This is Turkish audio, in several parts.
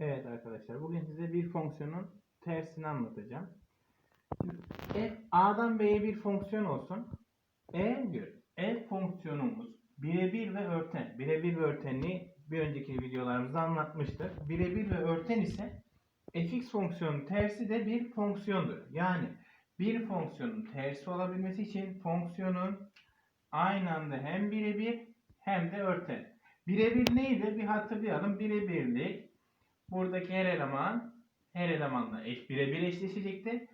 Evet arkadaşlar bugün size bir fonksiyonun tersini anlatacağım. F a'dan b'ye bir fonksiyon olsun. Diyor f fonksiyonumuz birebir ve örten. Birebir ve örtenliği bir önceki videolarımızda anlatmıştık. Birebir ve örten ise fx fonksiyonun tersi de bir fonksiyondur. Yani bir fonksiyonun tersi olabilmesi için fonksiyonun aynı anda hem birebir hem de örten. Birebir neydi? Bir hatırlayalım. Birebirlik buradaki her eleman her elemanla eş birebir eşleşecekti.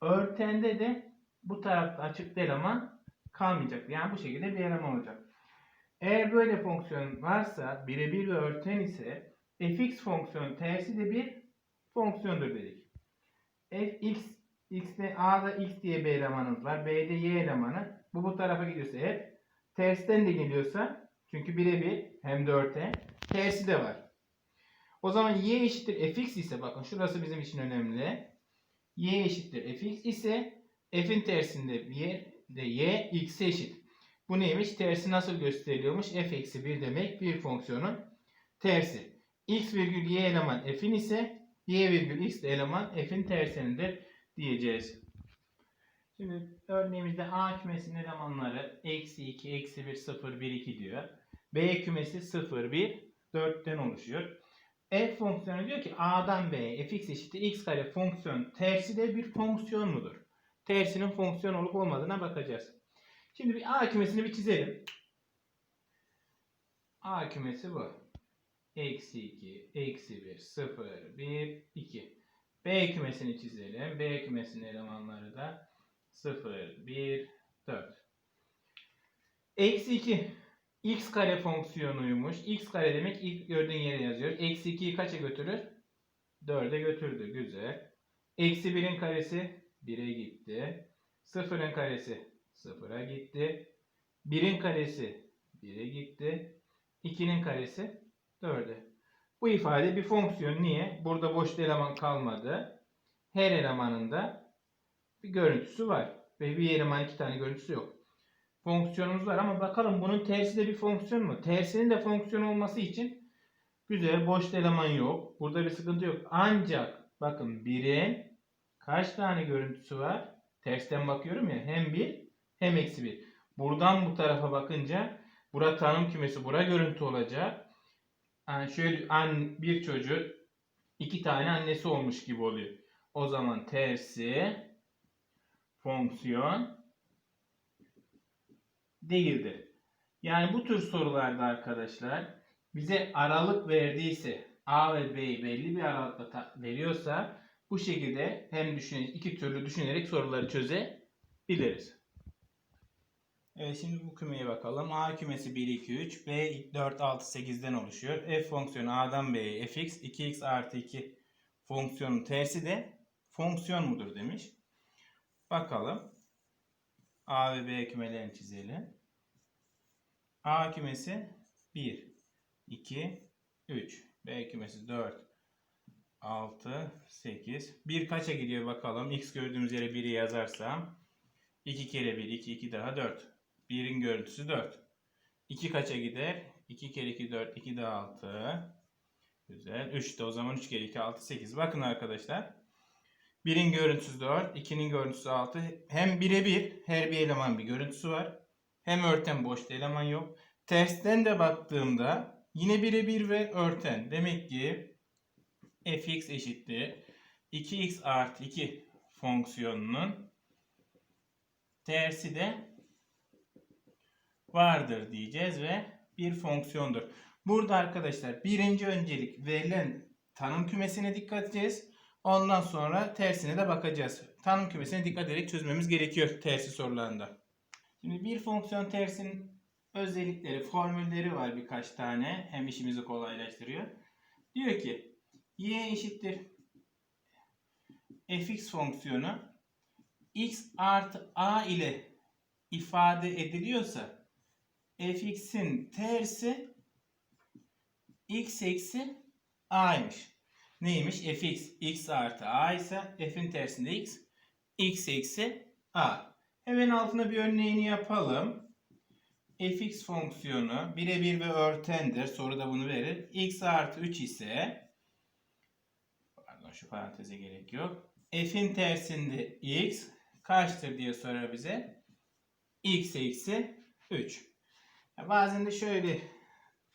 Örtende de bu tarafta açıkta eleman kalmayacaktı. Yani bu şekilde bir eleman olacak. Eğer böyle fonksiyon varsa birebir ve örten ise fx fonksiyonun tersi de bir fonksiyondur dedik. fx x'te a'da x diye bir elemanımız var. b'de y elemanı. Bu bu tarafa gidiyorsa hep tersten de geliyorsa çünkü birebir hem de örten tersi de var. O zaman y eşittir fx ise bakın şurası bizim için önemli. y eşittir fx ise f'in tersinde y de y x'e eşit. Bu neymiş? Tersi nasıl gösteriliyormuş? f eksi 1 demek bir fonksiyonun tersi. x virgül y eleman f'in ise y virgül x de eleman f'in tersinindir diyeceğiz. Şimdi örneğimizde A kümesinin elemanları eksi 2, eksi 1, 0, 1, 2 diyor. B kümesi 0, 1, 4'ten oluşuyor. F fonksiyonu diyor ki A'dan B'ye fx eşittir x kare fonksiyon tersi de bir fonksiyon mudur? Tersinin fonksiyon olup olmadığına bakacağız. Şimdi bir A kümesini bir çizelim. A kümesi bu. Eksi 2, eksi 1, 0, 1, 2. B kümesini çizelim. B kümesinin elemanları da 0, 1, 4. Eksi 2 x kare fonksiyonuymuş. x kare demek ilk gördüğün yere yazıyoruz. Eksi 2'yi kaça götürür? 4'e götürdü. Güzel. Eksi 1'in karesi 1'e gitti. 0'ın karesi 0'a gitti. 1'in karesi 1'e gitti. 2'nin karesi 4'e. Bu ifade bir fonksiyon. Niye? Burada boş eleman kalmadı. Her elemanın da bir görüntüsü var. Ve bir eleman iki tane görüntüsü yok. Fonksiyonumuz var ama bakalım bunun tersi de bir fonksiyon mu? Tersinin de fonksiyon olması için güzel boş eleman yok. Burada bir sıkıntı yok. Ancak bakın birin kaç tane görüntüsü var? Tersten bakıyorum ya hem bir hem eksi bir. Buradan bu tarafa bakınca bura tanım kümesi, bura görüntü olacak. Yani şöyle an, bir çocuğu iki tane annesi olmuş gibi oluyor. O zaman tersi fonksiyon değildir. Yani bu tür sorularda arkadaşlar bize aralık verdiyse A ve B'yi belli bir aralıkla ta- veriyorsa bu şekilde hem düşünerek iki türlü düşünerek soruları çözebiliriz. Evet şimdi bu kümeye bakalım. A kümesi 1, 2, 3, B 4, 6, 8'den oluşuyor. F fonksiyonu A'dan B'ye fx, 2x artı 2 fonksiyonun tersi de fonksiyon mudur demiş. Bakalım. A ve B kümelerini çizelim. A kümesi 1, 2, 3. B kümesi 4, 6, 8. 1 kaça gidiyor bakalım. X gördüğümüz yere 1'i yazarsam. 2 kere 1, 2, 2 daha 4. 1'in görüntüsü 4. 2 kaça gider? 2 kere 2, 4, 2 daha 6. Güzel. 3 de o zaman 3 kere 2, 6, 8. Bakın arkadaşlar. 1'in görüntüsü 4, 2'nin görüntüsü 6. Hem birebir her bir eleman bir görüntüsü var. Hem örten boşta eleman yok. Tersten de baktığımda yine birebir ve örten. Demek ki fx eşittir 2x artı 2 fonksiyonunun tersi de vardır diyeceğiz ve bir fonksiyondur. Burada arkadaşlar birinci öncelik verilen tanım kümesine dikkat edeceğiz. Ondan sonra tersine de bakacağız. Tanım kümesine dikkat ederek çözmemiz gerekiyor tersi sorularında. Şimdi bir fonksiyon tersinin özellikleri, formülleri var birkaç tane. Hem işimizi kolaylaştırıyor. Diyor ki y eşittir fx fonksiyonu x artı a ile ifade ediliyorsa fx'in tersi x eksi a'ymış. Neymiş? fx x artı a ise f'in tersinde x x eksi a. Hemen altına bir örneğini yapalım. fx fonksiyonu birebir ve örtendir. Soruda bunu verir. x artı 3 ise Pardon şu paranteze gerek yok. F'in tersinde x kaçtır diye sorar bize. x eksi 3. Ya bazen de şöyle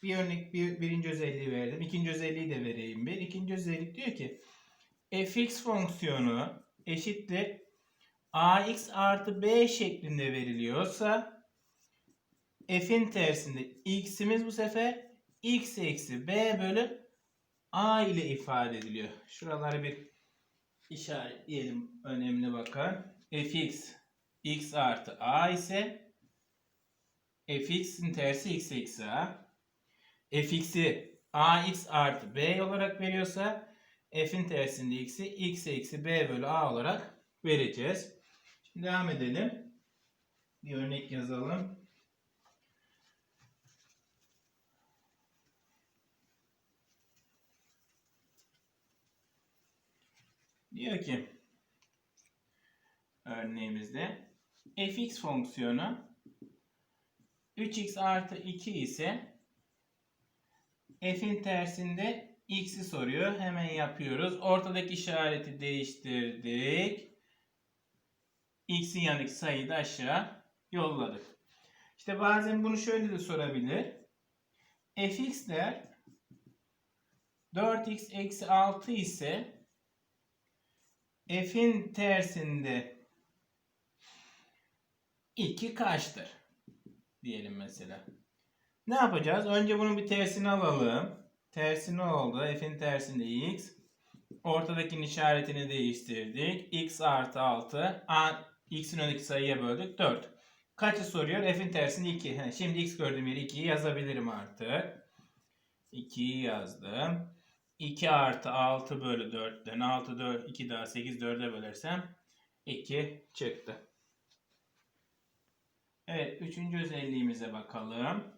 bir örnek bir, birinci özelliği verdim. ikinci özelliği de vereyim bir. İkinci özellik diyor ki fx fonksiyonu eşittir ax artı b şeklinde veriliyorsa f'in tersinde x'imiz bu sefer x eksi b bölü a ile ifade ediliyor. Şuraları bir işaretleyelim. Önemli bakın. fx x artı a ise fx'in tersi x eksi a. fx'i ax artı b olarak veriyorsa f'in tersinde x'i x eksi b bölü a olarak vereceğiz. Şimdi devam edelim. Bir örnek yazalım. Diyor ki örneğimizde fx fonksiyonu 3x artı 2 ise f'in tersinde x'i soruyor. Hemen yapıyoruz. Ortadaki işareti değiştirdik. x'in yanındaki sayıyı da aşağı yolladık. İşte bazen bunu şöyle de sorabilir. fx der 4x eksi 6 ise f'in tersinde 2 kaçtır? Diyelim mesela. Ne yapacağız? Önce bunun bir tersini alalım. Tersi ne oldu? F'in tersinde x. Ortadakinin işaretini değiştirdik. x artı 6. A, x'in önündeki sayıya böldük. 4. Kaçı soruyor? F'in tersinde 2. He, şimdi x gördüğüm yere 2'yi yazabilirim artık. 2'yi yazdım. 2 artı 6 bölü 4'ten 6 4 2 daha 8 4'e bölersem 2 çıktı. Evet üçüncü özelliğimize bakalım.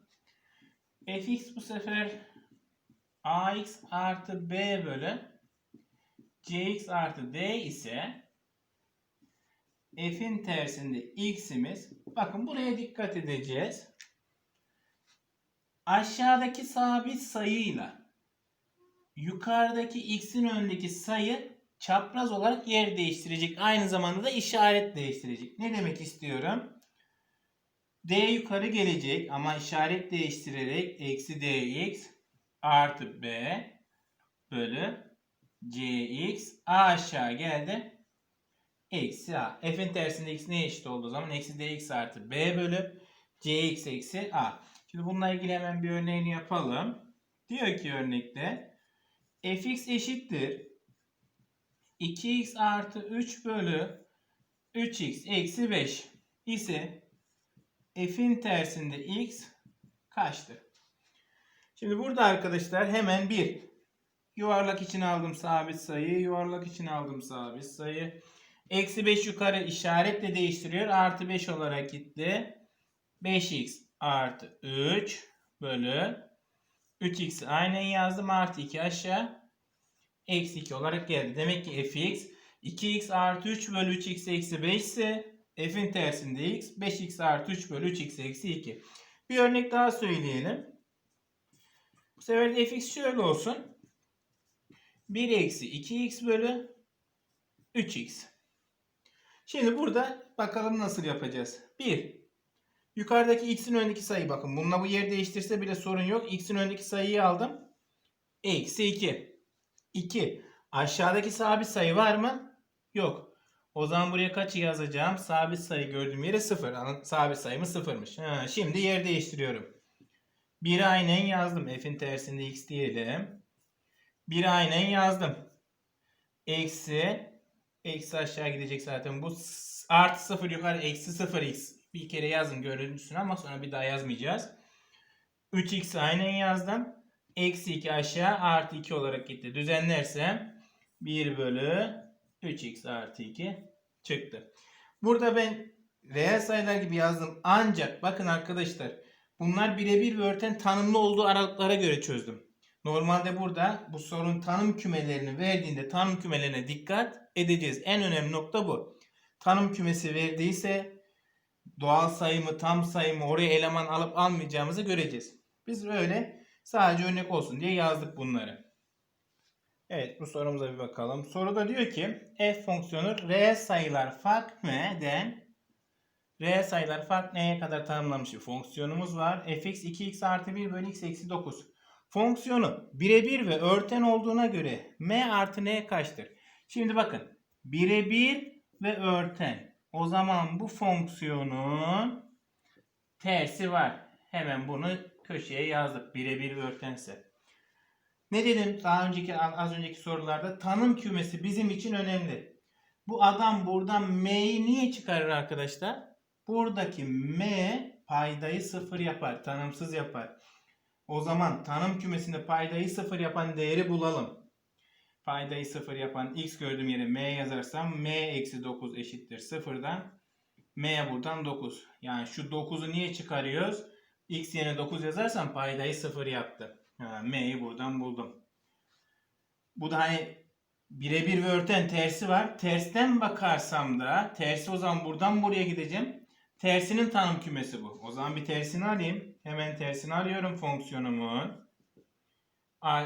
Fx bu sefer ax artı b bölü cx artı d ise f'in tersinde x'imiz bakın buraya dikkat edeceğiz. Aşağıdaki sabit sayıyla yukarıdaki x'in önündeki sayı çapraz olarak yer değiştirecek. Aynı zamanda da işaret değiştirecek. Ne demek istiyorum? D yukarı gelecek ama işaret değiştirerek eksi dx artı b bölü cx a aşağı geldi. Eksi a. F'in tersinde x neye eşit olduğu zaman eksi dx artı b bölü cx eksi a. Şimdi bununla ilgili hemen bir örneğini yapalım. Diyor ki örnekte fx eşittir 2x artı 3 bölü 3x eksi 5 ise f'in tersinde x kaçtır? Şimdi burada arkadaşlar hemen bir yuvarlak için aldım sabit sayı, yuvarlak için aldım sabit sayı. Eksi 5 yukarı işaretle değiştiriyor. Artı 5 olarak gitti. 5x artı 3 bölü 3x aynen yazdım. Artı 2 aşağı. Eksi 2 olarak geldi. Demek ki fx 2x artı 3 bölü 3x eksi 5 ise f'in tersinde x 5x artı 3 bölü 3x eksi 2. Bir örnek daha söyleyelim. Bu sefer de fx şöyle olsun. 1 eksi 2x bölü 3x. Şimdi burada bakalım nasıl yapacağız. 1. Yukarıdaki x'in önündeki sayı bakın. Bununla bu yer değiştirse bile sorun yok. x'in önündeki sayıyı aldım. Eksi 2. 2. Aşağıdaki sabit sayı var mı? Yok. O zaman buraya kaçı yazacağım? Sabit sayı gördüğüm yere 0. Sabit sayımız 0'mış. Ha, şimdi yer değiştiriyorum. 1'i aynen yazdım. F'in tersinde x diyelim. 1'i aynen yazdım. Eksi. Eksi aşağı gidecek zaten. Bu artı 0 yukarı eksi 0 x. Bir kere yazın görüntüsünü ama sonra bir daha yazmayacağız. 3x aynen yazdım. Eksi 2 aşağı artı 2 olarak gitti. Düzenlersem 1 bölü 3x artı 2 çıktı. Burada ben reel sayılar gibi yazdım. Ancak bakın arkadaşlar bunlar birebir ve örten tanımlı olduğu aralıklara göre çözdüm. Normalde burada bu sorun tanım kümelerini verdiğinde tanım kümelerine dikkat edeceğiz. En önemli nokta bu. Tanım kümesi verdiyse doğal sayı mı tam sayı mı oraya eleman alıp almayacağımızı göreceğiz. Biz öyle sadece örnek olsun diye yazdık bunları. Evet bu sorumuza bir bakalım. Soruda diyor ki f fonksiyonu reel sayılar fark m'den reel sayılar fark n'ye kadar tanımlamış bir fonksiyonumuz var. fx 2x artı 1 bölü x eksi 9. Fonksiyonu birebir ve örten olduğuna göre m artı n kaçtır? Şimdi bakın birebir ve örten. O zaman bu fonksiyonun tersi var. Hemen bunu köşeye yazdık. Birebir ve örtense. Ne dedim daha önceki az önceki sorularda? Tanım kümesi bizim için önemli. Bu adam buradan m'yi niye çıkarır arkadaşlar? Buradaki m paydayı sıfır yapar. Tanımsız yapar. O zaman tanım kümesinde paydayı sıfır yapan değeri bulalım. Paydayı sıfır yapan x gördüğüm yere m yazarsam m eksi 9 eşittir sıfırdan. m buradan 9. Yani şu 9'u niye çıkarıyoruz? x yerine 9 yazarsam paydayı sıfır yaptı. Ha, m'yi buradan buldum. Bu da hani birebir ve örten tersi var. Tersten bakarsam da tersi o zaman buradan buraya gideceğim. Tersinin tanım kümesi bu. O zaman bir tersini alayım. Hemen tersini alıyorum fonksiyonumun.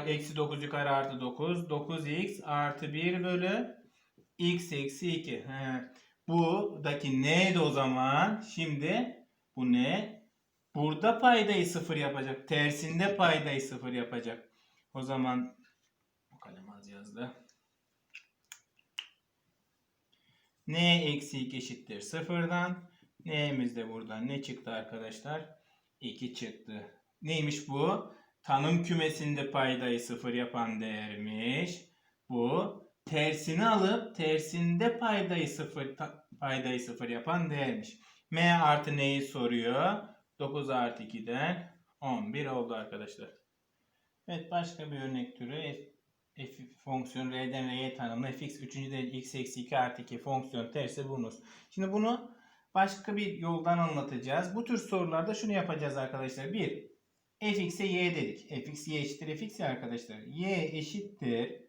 Eksi 9 yukarı artı 9. 9x artı 1 bölü x eksi 2. He. Buradaki neydi o zaman? Şimdi bu ne? Burada paydayı sıfır yapacak. Tersinde paydayı sıfır yapacak. O zaman o kalem az yazdı. n eksi 2 eşittir sıfırdan. N'imiz de buradan ne çıktı arkadaşlar? 2 çıktı. Neymiş bu? Tanım kümesinde paydayı sıfır yapan değermiş. Bu tersini alıp tersinde paydayı sıfır paydayı sıfır yapan değermiş. M artı neyi soruyor? 9 artı 2'den 11 oldu arkadaşlar. Evet başka bir örnek türü f, f fonksiyon r'den r'ye tanımlı fx 3. derece x eksi 2 artı 2 fonksiyon tersi bulunuz. Şimdi bunu başka bir yoldan anlatacağız. Bu tür sorularda şunu yapacağız arkadaşlar. 1. fx'e y dedik. fx y eşittir fx arkadaşlar. y eşittir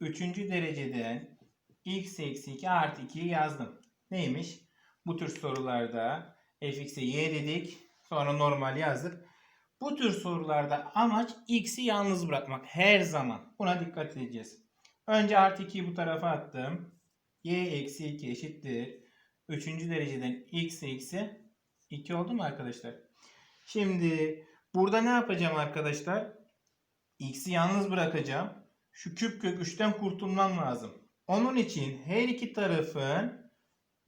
3. dereceden x eksi 2 artı 2'yi yazdım. Neymiş? Bu tür sorularda fx'e y dedik. Sonra normal yazdık. Bu tür sorularda amaç x'i yalnız bırakmak. Her zaman. Buna dikkat edeceğiz. Önce artı 2'yi bu tarafa attım. y eksi 2 eşittir. 3. dereceden x eksi 2 oldu mu arkadaşlar? Şimdi burada ne yapacağım arkadaşlar? x'i yalnız bırakacağım. Şu küp kök 3'ten kurtulmam lazım. Onun için her iki tarafın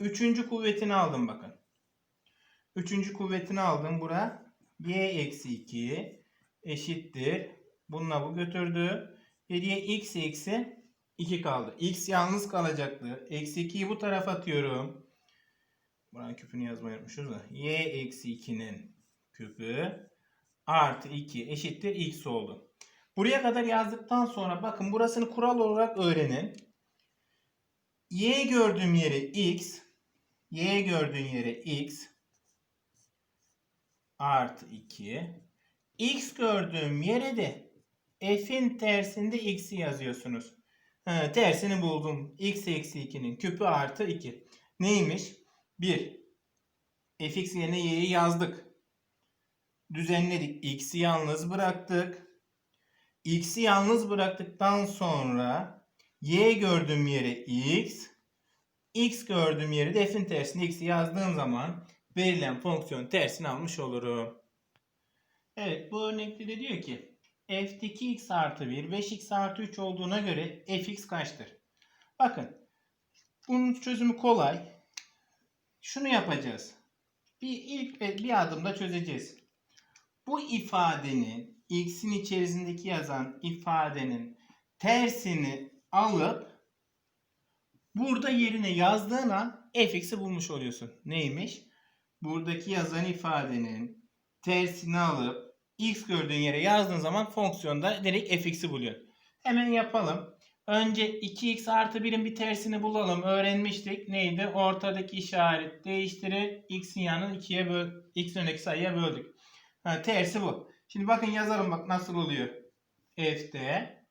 3. kuvvetini aldım bakın. 3. kuvvetini aldım. Bura y eksi 2 eşittir. Bununla bu götürdü. Geriye x eksi 2 kaldı. x yalnız kalacaktı. Eksi 2'yi bu tarafa atıyorum. Buranın küpünü yazmayı unutmuşuz da. y eksi 2'nin küpü artı 2 eşittir x oldu. Buraya kadar yazdıktan sonra bakın burasını kural olarak öğrenin. Y gördüğüm yere x, y gördüğün yere x artı 2. X gördüğüm yere de f'in tersinde x'i yazıyorsunuz. Ha, tersini buldum. x eksi 2'nin küpü artı 2. Neymiş? 1. fx yerine y'yi yazdık. Düzenledik. x'i yalnız bıraktık. x'i yalnız bıraktıktan sonra y gördüğüm yere x, x gördüğüm yere de f'in tersine x'i yazdığım zaman verilen fonksiyon tersini almış olurum. Evet bu örnekte de diyor ki f'deki x artı 1 5x artı 3 olduğuna göre fx kaçtır? Bakın bunun çözümü kolay. Şunu yapacağız. Bir ilk bir adımda çözeceğiz. Bu ifadenin x'in içerisindeki yazan ifadenin tersini alıp burada yerine yazdığın an fx'i bulmuş oluyorsun. Neymiş? Buradaki yazan ifadenin tersini alıp x gördüğün yere yazdığın zaman fonksiyonda direkt fx'i buluyor. Hemen yapalım. Önce 2x artı 1'in bir tersini bulalım. Öğrenmiştik. Neydi? Ortadaki işaret değiştirir. x'in yanını 2'ye böl x önündeki sayıya böldük. Ha, tersi bu. Şimdi bakın yazalım bak nasıl oluyor. F'de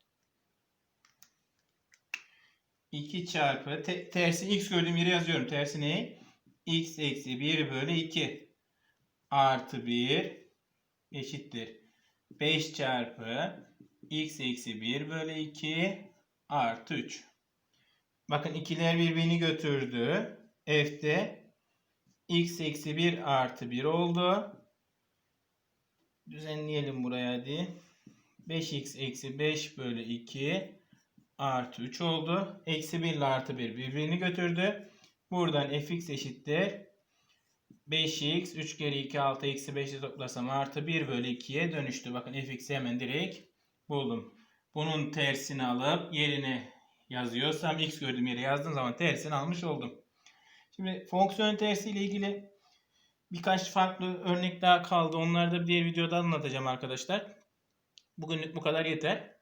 2 çarpı te, tersi x gördüğüm yere yazıyorum. Tersi ne? X eksi 1 bölü 2 artı 1 eşittir. 5 çarpı x eksi 1 bölü 2 artı 3. Bakın ikiler birbirini götürdü. F'de x eksi 1 artı 1 oldu. Düzenleyelim buraya hadi. 5x eksi 5 bölü 2 artı 3 oldu. Eksi 1 ile artı 1 birbirini götürdü. Buradan fx eşittir. 5x 3 kere 2 6 eksi 5'i toplasam artı 1 bölü 2'ye dönüştü. Bakın fx'i hemen direkt buldum. Bunun tersini alıp yerine yazıyorsam x gördüğüm yere yazdığım zaman tersini almış oldum. Şimdi fonksiyon tersi ile ilgili birkaç farklı örnek daha kaldı. Onları da bir diğer videoda anlatacağım arkadaşlar. Bugünlük bu kadar yeter.